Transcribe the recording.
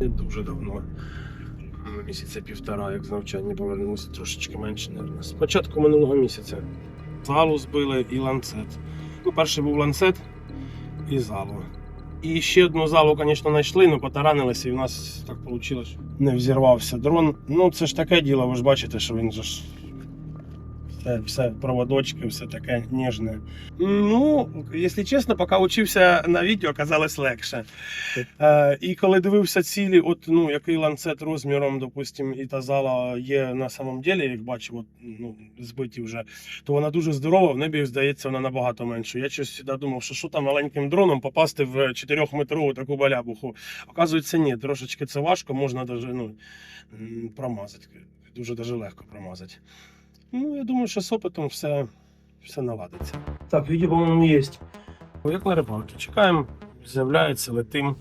Не дуже давно. Ну, Місяця півтора, як з навчання повернувся, трошечки менше, мабуть. З початку минулого місяця. Залу збили і ланцет. Ну, перший був ланцет і залу. І ще одну залу, звісно, знайшли, але потаранилися, і в нас так вийшло. що Не взірвався дрон. Ну, це ж таке діло, ви ж бачите, що він ж. Все, все проводочки, все таке ніжне. Ну, якщо чесно, поки учився на відео, казалось легше. Е, і коли дивився цілі, от ну який ланцет розміром, допустим, і та зала є на самом деле, як бачив, от, ну, збиті вже, то вона дуже здорова, в небі здається, вона набагато менша. Я щось думав, що що там маленьким дроном попасти в 4-метрову таку балябуху. Оказується, ні, трошечки це важко, можна даже, ну, промазати. Дуже даже легко промазати. Ну, я думаю, що з опитом все, все наладиться. Так, відео, по-моєму, є. Як на рибалки. Чекаємо, з'являється, летим.